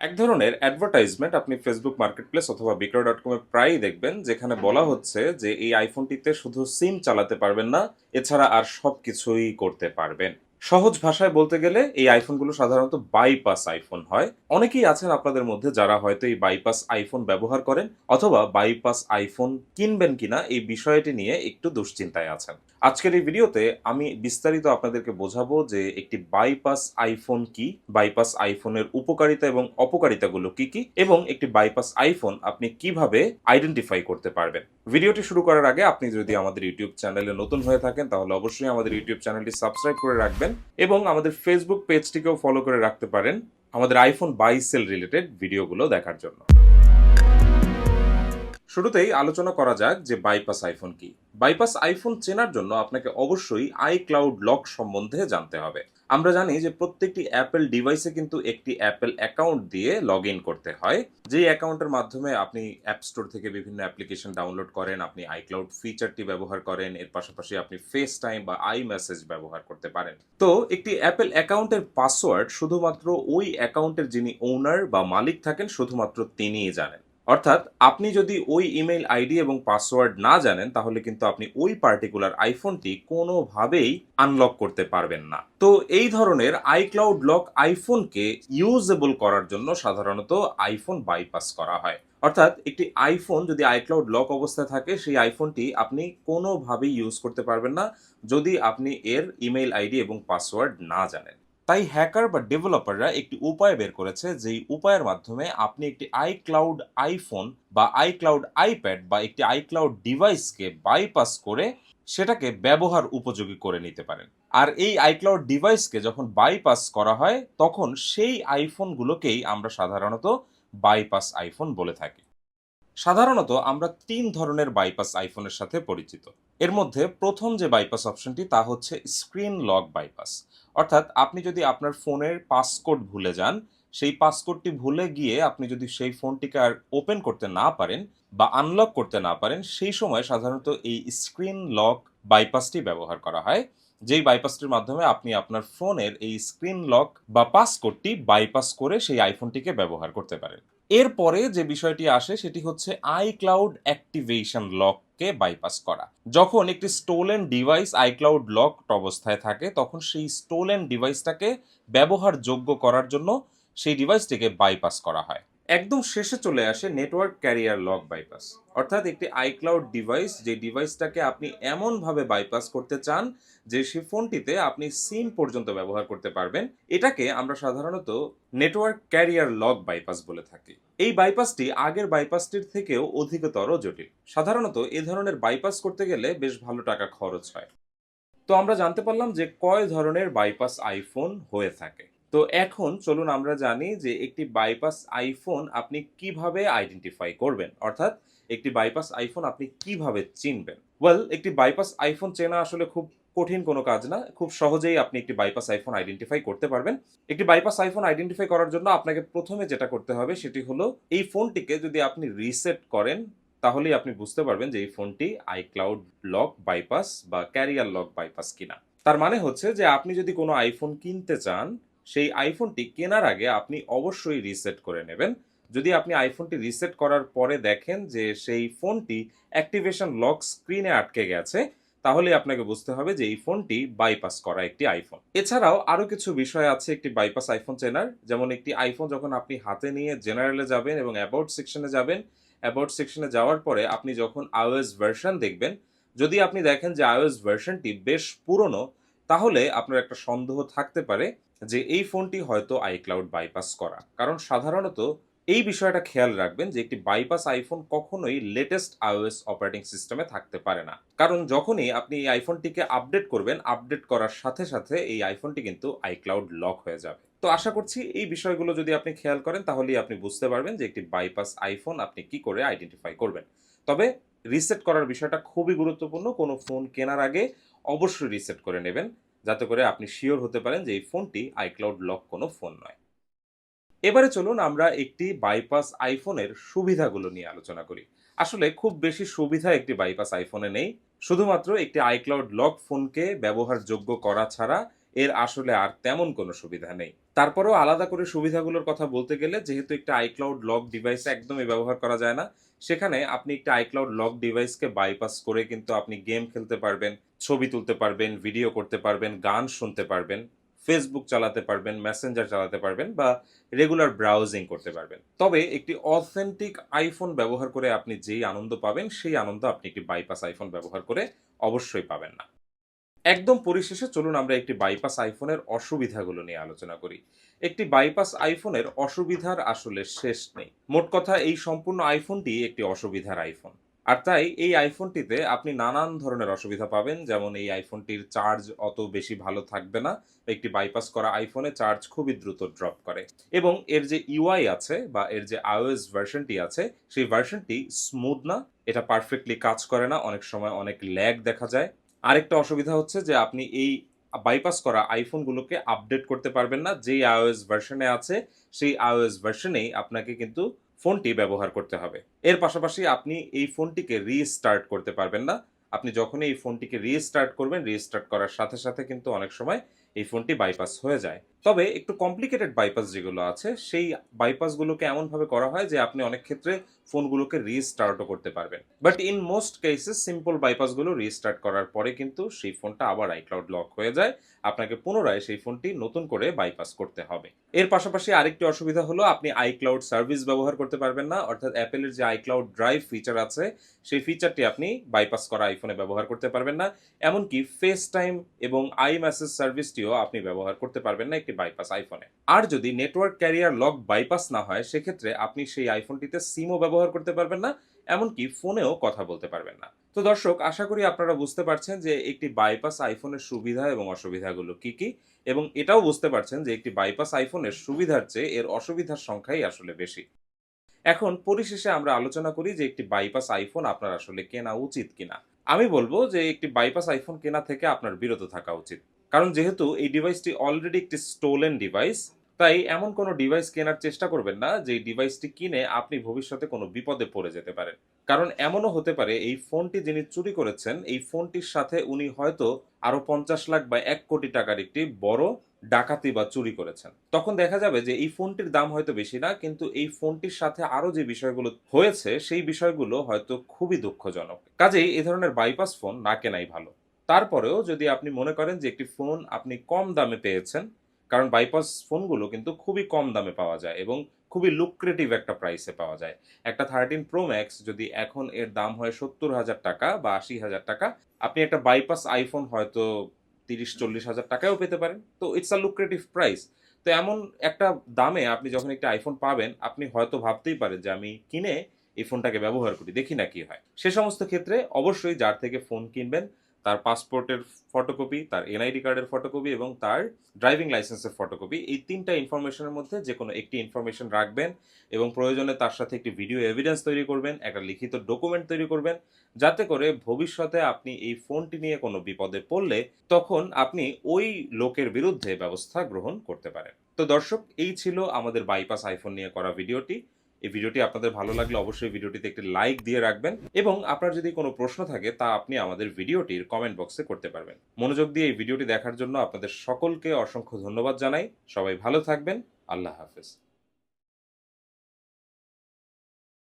এক ধরনের অ্যাডভার্টাইজমেন্ট আপনি ফেসবুক মার্কেট প্লেস অথবা বিক্রয় ডট কমে প্রায়ই দেখবেন, যেখানে বলা হচ্ছে যে এই আইফোনটিতে শুধু সিম চালাতে পারবেন না, এছাড়া আর সব কিছুই করতে পারবেন। সহজ ভাষায় বলতে গেলে এই আইফোনগুলো সাধারণত বাইপাস আইফোন হয়। অনেকেই আছেন আপনাদের মধ্যে যারা হয়তো এই বাইপাস আইফোন ব্যবহার করেন অথবা বাইপাস আইফোন কিনবেন কিনা এই বিষয়টি নিয়ে একটু দুশ্চিন্তায় আছেন। আজকের এই ভিডিওতে আমি বিস্তারিত আপনাদেরকে বোঝাবো যে একটি বাইপাস আইফোন কি বাইপাস আইফোনের উপকারিতা এবং অপকারিতাগুলো কি কি, এবং একটি বাইপাস আইফোন আপনি কীভাবে আইডেন্টিফাই করতে পারবেন। ভিডিওটি শুরু করার আগে আপনি যদি আমাদের ইউটিউব চ্যানেলে নতুন হয়ে থাকেন, তাহলে অবশ্যই আমাদের ইউটিউব চ্যানেলটি সাবস্ক্রাইব করে রাখবেন এবং আমাদের ফেসবুক পেজটিকেও ফলো করে রাখতে পারেন আমাদের আইফোন বাইসেল রিলেটেড ভিডিওগুলো দেখার জন্য। শুরুতেই আলোচনা করা যাক যে বাইপাস আইফোন কি। বাইপাস আইফোন চেনার জন্য আপনাকে অবশ্যই আই ক্লাউড লক সম্বন্ধে জানতে হবে। আমরা জানি যে প্রত্যেকটি অ্যাপেল ডিভাইসে কিন্তু একটি অ্যাপেল অ্যাকাউন্ট দিয়ে লগ ইন করতে হয়। যেই অ্যাকাউন্টের মাধ্যমে আপনি অ্যাপ স্টোর থেকে বিভিন্ন অ্যাপ্লিকেশন ডাউনলোড করেন, আপনি আইক্লাউড ফিচারটি ব্যবহার করেন, এর পাশাপাশি আপনি ফেস টাইম বা আই মেসেজ ব্যবহার করতে পারেন। তো একটি অ্যাপেল অ্যাকাউন্টের পাসওয়ার্ড শুধুমাত্র ওই অ্যাকাউন্টের যিনি ওনার বা মালিক থাকেন, শুধুমাত্র তিনিই জানেন। অর্থাৎ আপনি যদি ওই ইমেল আইডি এবং পাসওয়ার্ড না জানেন, তাহলে কিন্তু আপনি ওই পার্টিকুলার আইফোনটি কোনোভাবেই আনলক করতে পারবেন না। তো এই ধরনের আইক্লাউড লক আইফোনকে ইউজেবল করার জন্য সাধারণত আইফোন বাইপাস করা হয়। অর্থাৎ একটি আইফোন যদি আইক্লাউড লক অবস্থায় থাকে, সেই আইফোনটি আপনি কোনোভাবেই ইউজ করতে পারবেন না, যদি আপনি এর ইমেল আইডি এবং পাসওয়ার্ড না জানেন। তাই হ্যাকার বা ডেভেলপাররা একটি উপায় বের করেছে যেই উপায়ের মাধ্যমে আপনি একটি আইক্লাউড আইফোন বা আইক্লাউড আইপ্যাড বা একটি আই আইক্লাউড ডিভাইসকে বাইপাস করে সেটাকে ব্যবহার উপযোগী করে নিতে পারেন। আর এই আইক্লাউড ডিভাইসকে যখন বাইপাস করা হয়, তখন সেই আইফোনগুলোকেই আমরা সাধারণত বাইপাস আইফোন বলে থাকি। সাধারণত আমরা তিন ধরনের বাইপাস আইফোনের সাথে পরিচিত। এর মধ্যে প্রথম যে বাইপাস অপশনটি তা হচ্ছে স্ক্রিন লক বাইপাস অর্থাৎ আপনি যদি আপনার ফোনের পাসকোড ভুলে যান, সেই পাসকোডটি ভুলে গিয়ে আপনি যদি সেই ফোনটিকে আর ওপেন করতে না পারেন বা আনলক করতে না পারেন, সেই সময় সাধারণত এই স্ক্রিন লক বাইপাসটি ব্যবহার করা হয়, যেই বাইপাসটির মাধ্যমে আপনি আপনার ফোনের এই স্ক্রিন লক বা পাসকোডটি বাইপাস করে সেই আইফোনটিকে ব্যবহার করতে পারেন। এরপরে যে বিষয়টি আসে সেটি হচ্ছে আই ক্লাউড অ্যাক্টিভেশন লককে বাইপাস করা। যখন একটি stolen device iCloud lock অবস্থায় থাকে, তখন সেই স্টোলেন ডিভাইসটাকে ব্যবহারযোগ্য করার জন্য সেই ডিভাইসটিকে বাইপাস করা হয়। একদম শেষে চলে আসে নেটওয়ার্ক ক্যারিয়ার লক বাইপাস অর্থাৎ একটি আইক্লাউড ডিভাইস যে ডিভাইসটাকে আপনি এমনভাবে বাইপাস করতে চান যে সেই ফোনটিতে আপনি সিম পর্যন্ত ব্যবহার করতে পারবেন। এটাকে আমরা সাধারণত নেটওয়ার্ক ক্যারিয়ার লক বাইপাস বলে থাকি। এই বাইপাসটি আগের বাইপাসটির থেকেও অধিকতর জটিল। সাধারণত এ ধরনের বাইপাস করতে গেলে বেশ ভালো টাকা খরচ হয়। তো আমরা জানতে পারলাম যে কয় ধরনের বাইপাস আইফোন হয়ে থাকে। তো এখন চলুন আমরা জানি যে একটি বাইপাস আইফোন আপনি কীভাবে আইডেন্টিফাই করবেন? অর্থাৎ একটি বাইপাস আইফোন আপনি কীভাবে চিনবেন? ওয়েল একটি বাইপাস আইফোন চেনা আসলে খুব কঠিন কোনো কাজ না। খুব সহজেই আপনি একটি বাইপাস আইফোন আইডেন্টিফাই করতে পারবেন। একটি বাইপাস আইফোন আইডেন্টিফাই করার জন্য আপনাকে প্রথমে যেটা করতে হবে সেটি হলো এই ফোনটিকে যদি আপনি রিসেট করেন, তাহলেই আপনি বুঝতে পারবেন যে এই ফোনটি আইক্লাউড লক বাইপাস বা ক্যারিয়ার লক বাইপাস কিনা। তার মানে হচ্ছে যে আপনি যদি কোনো আইফোন কিনতে চান সেই আইফোনটি কেনার আগে আপনি অবশ্যই রিসেট করে নেবেন। যদি আপনি আইফোনটি রিসেট করার পরে দেখেন যে সেই ফোনটি অ্যাক্টিভেশন লক স্ক্রিনে আটকে গেছে, তাহলে আপনাকে বুঝতে হবে যে এই ফোনটি বাইপাস করা একটি আইফোন এছাড়াও আরও কিছু বিষয় আছে একটি বাইপাস আইফোন চেনার, যেমন একটি আইফোন যখন আপনি হাতে নিয়ে জেনারেলে যাবেন এবং অ্যাবাউট সেকশনে যাবেন অ্যাবাউট সেকশনে যাওয়ার পরে আপনি যখন আইওএস ভার্সন দেখবেন, যদি আপনি দেখেন যে আইওএস ভার্সনটি বেশ পুরনো, তাহলে আপনার একটা সন্দেহ থাকতে পারে যে এই ফোনটি হয়তো আইক্লাউড বাইপাস করা। কারণ সাধারণত এই বিষয়টা খেয়াল রাখবেন যে একটি বাইপাস আইফোন কখনোই লেটেস্ট আইওএস অপারেটিং সিস্টেমে থাকতে পারে না। কারণ যখনই আপনি এই আইফোনটিকে আপডেট করবেন আপডেট করার সাথে সাথে এই আইফোনটি কিন্তু আইক্লাউড লক হয়ে যাবে। তো আশা করছি এই বিষয়গুলো যদি আপনি খেয়াল করেন, তাহলেই আপনি বুঝতে পারবেন যে একটি বাইপাস আইফোন আপনি কি করে আইডেন্টিফাই করবেন। তবে রিসেট করার বিষয়টা খুবই গুরুত্বপূর্ণ। কোনো ফোন কেনার আগে অবশ্যই রিসেট করে নেবেন। যাতে করে আপনি শিওর হতে পারেন যে এই ফোনটি আইক্লাউড লক কোনো ফোন নয়। এবারে চলুন আমরা একটি বাইপাস আইফোনের সুবিধাগুলো নিয়ে আলোচনা করি। আসলে খুব বেশি সুবিধা একটি বাইপাস আইফোনে নেই। শুধুমাত্র একটি আইক্লাউড লক ফোনকে ব্যবহারযোগ্য করা ছাড়া এর আসলে আর তেমন কোনো সুবিধা নেই। তারপরেও আলাদা করে সুবিধাগুলোর কথা বলতে গেলে যেহেতু একটা আইক্লাউড লক ডিভাইস একদমই ব্যবহার করা যায় না, সেখানে আপনি একটা আইক্লাউড লক ডিভাইসকে বাইপাস করে কিন্তু আপনি গেম খেলতে পারবেন। ছবি তুলতে পারবেন ভিডিও করতে পারবেন, গান শুনতে পারবেন ফেসবুক চালাতে পারবেন মেসেঞ্জার চালাতে পারবেন বা রেগুলার ব্রাউজিং করতে পারবেন। তবে একটি অথেন্টিক আইফোন ব্যবহার করে আপনি যেই আনন্দ পাবেন, সেই আনন্দ আপনি একটি বাইপাস আইফোন ব্যবহার করে অবশ্যই পাবেন না। একদম পরিশেষে চলুন আমরা একটি বাইপাস আইফোনের অসুবিধাগুলো নিয়ে আলোচনা করি। একটি বাইপাস আইফোনের অসুবিধার আসলে শেষ নেই। মোট কথা এই সম্পূর্ণ আইফোনটি একটি অসুবিধার আইফোন আর তাই এই আইফোনটিতে আপনি নানান ধরনের অসুবিধা পাবেন। যেমন এই আইফোনটির চার্জ অত বেশি ভালো থাকবে না। একটি বাইপাস করা আইফোনে চার্জ খুবই দ্রুত ড্রপ করে। এবং এর যে ইউআই আছে বা এর যে আইওএস ভার্সনটি আছে, সেই ভার্সনটি স্মুথ না। এটা পারফেক্টলি কাজ করে না। অনেক সময় অনেক ল্যাগ দেখা যায়। আরেকটা অসুবিধা হচ্ছে যে আপনি এই বাইপাস করা আইফোনগুলোকে আপডেট করতে পারবেন না। যেই আইওএস ভার্সনে আছে, সেই আইওএস ভার্সনেই আপনাকে কিন্তু ফোনটি ব্যবহার করতে হবে। এর পাশাপাশি আপনি এই ফোনটিকে রিস্টার্ট করতে পারবেন না। আপনি যখনই এই ফোনটিকে রিস্টার্ট করবেন রিস্টার্ট করার সাথে সাথে কিন্তু অনেক সময় এই ফোনটি বাইপাস হয়ে যায়। তবে একটু কমপ্লিকেটেড বাইপাস যেগুলো আছে, সেই বাইপাসগুলোকে এমনভাবে করা হয় যে আপনি অনেক ক্ষেত্রে ফোনগুলোকে রিস্টার্টও করতে পারবেন। But in most cases simple বাইপাসগুলো restart করার পরে কিন্তু সেই ফোনটা আবার আইক্লাউড লক হয়ে যায়। আপনাকে পুনরায় সেই ফোনটি নতুন করে বাইপাস করতে হবে। এর পাশাপাশি আরেকটি অসুবিধা হলো, আপনি আইক্লাউড সার্ভিস ব্যবহার করতে পারবেন না। অর্থাৎ অ্যাপেলের যে আইক্লাউড ড্রাইভ ফিচার আছে, সেই ফিচারটি আপনি বাইপাস করা আইফোনে ব্যবহার করতে পারবেন না। এমনকি ফেস টাইম এবং আই মেসেজ সার্ভিসটিও আপনি ব্যবহার করতে পারবেন না। একটি বাইপাস আইফোনে আর যদি নেটওয়ার্ক ক্যারিয়ার লক বাইপাস না হয়, সেক্ষেত্রে আপনি সেই আইফোনটিতে সিমও ব্যবহার করতে পারবেন না, এমনকি ফোনেও কথা বলতে পারবেন না। তো দর্শক, আশা করি আপনারা বুঝতে পারছেন যে একটি বাইপাস আইফোনের সুবিধা এবং অসুবিধাগুলো কি কি, এবং এটাও বুঝতে পারছেন যে একটি বাইপাস আইফোনের সুবিধার চেয়ে এর অসুবিধার সংখ্যাই আসলে বেশি। এখন পরিশেষে আমরা আলোচনা করি যে একটি বাইপাস আইফোন আপনার আসলে কেনা উচিত কিনা। আমি বলব যে একটি বাইপাস আইফোন কেনা থেকে আপনার বিরত থাকা উচিত। কারণ যেহেতু এই ডিভাইসটি অলরেডি একটি স্টোলেন ডিভাইস তাই এমন কোনো ডিভাইস কেনার চেষ্টা করবেন না যে ডিভাইসটি কিনে আপনি ভবিষ্যতে কোনো বিপদে পড়ে যেতে পারেন। কারণ এমনও হতে পারে, এই ফোনটি যিনি চুরি করেছেন, এই ফোনটির সাথে উনি হয়তো আরও পঞ্চাশ লাখ বা এক কোটি টাকার একটি বড় ডাকাতি বা চুরি করেছেন। তখন দেখা যাবে যে এই ফোনটির দাম হয়তো বেশি না, কিন্তু এই ফোনটির সাথে আরও যে বিষয়গুলো হয়েছে, সেই বিষয়গুলো হয়তো খুবই দুঃখজনক। কাজেই এ ধরনের বাইপাস ফোন না কেনাই ভালো। তারপরেও যদি আপনি মনে করেন যে একটি ফোন আপনি কম দামে পেয়েছেন, কারণ বাইপাস ফোনগুলো কিন্তু খুবই কম দামে পাওয়া যায় এবং খুবই লুক্রেটিভ একটা প্রাইসে পাওয়া যায়। একটা থার্টিন প্রো ম্যাক্স যদি এখন এর দাম হয় সত্তর হাজার টাকা বা আশি হাজার টাকা, আপনি একটা বাইপাস আইফোন হয়তো তিরিশ, চল্লিশ হাজার টাকাও পেতে পারেন। তো ইটস আ লুক্রেটিভ প্রাইস তো এমন একটা দামে আপনি যখন একটা আইফোন পাবেন, আপনি হয়তো ভাবতেই পারেন যে আমি কিনে এই ফোনটাকে ব্যবহার করি, দেখি না কি হয়। সে সমস্ত ক্ষেত্রে অবশ্যই যার থেকে ফোন কিনবেন তার পাসপোর্টের ফটোকপি তার এনআইডি কার্ডের ফটোকপি এবং তার ড্রাইভিং লাইসেন্সের ফটোকপি এই তিনটা ইনফরমেশনের মধ্যে যে কোনো একটি ইনফরমেশন রাখবেন এবং প্রয়োজনে তার সাথে একটি ভিডিও এভিডেন্স তৈরি করবেন, একটা লিখিত ডকুমেন্ট তৈরি করবেন, যাতে করে ভবিষ্যতে আপনি এই ফোনটি নিয়ে কোনো বিপদে পড়লে তখন আপনি ওই লোকের বিরুদ্ধে ব্যবস্থা গ্রহণ করতে পারেন। তো দর্শক, এই ছিল আমাদের বাইপাস আইফোন নিয়ে করা ভিডিওটি এই ভিডিওটি আপনাদের ভালো লাগলে অবশ্যই ভিডিওটিতে একটি লাইক দিয়ে রাখবেন এবং আপনার যদি কোনো প্রশ্ন থাকে, তা আপনি আমাদের ভিডিওটির কমেন্ট বক্সে করতে পারবেন। মনোযোগ দিয়ে এই ভিডিওটি দেখার জন্য আপনাদের সকলকে অসংখ্য ধন্যবাদ জানাই। সবাই ভালো থাকবেন। আল্লাহ হাফেজ।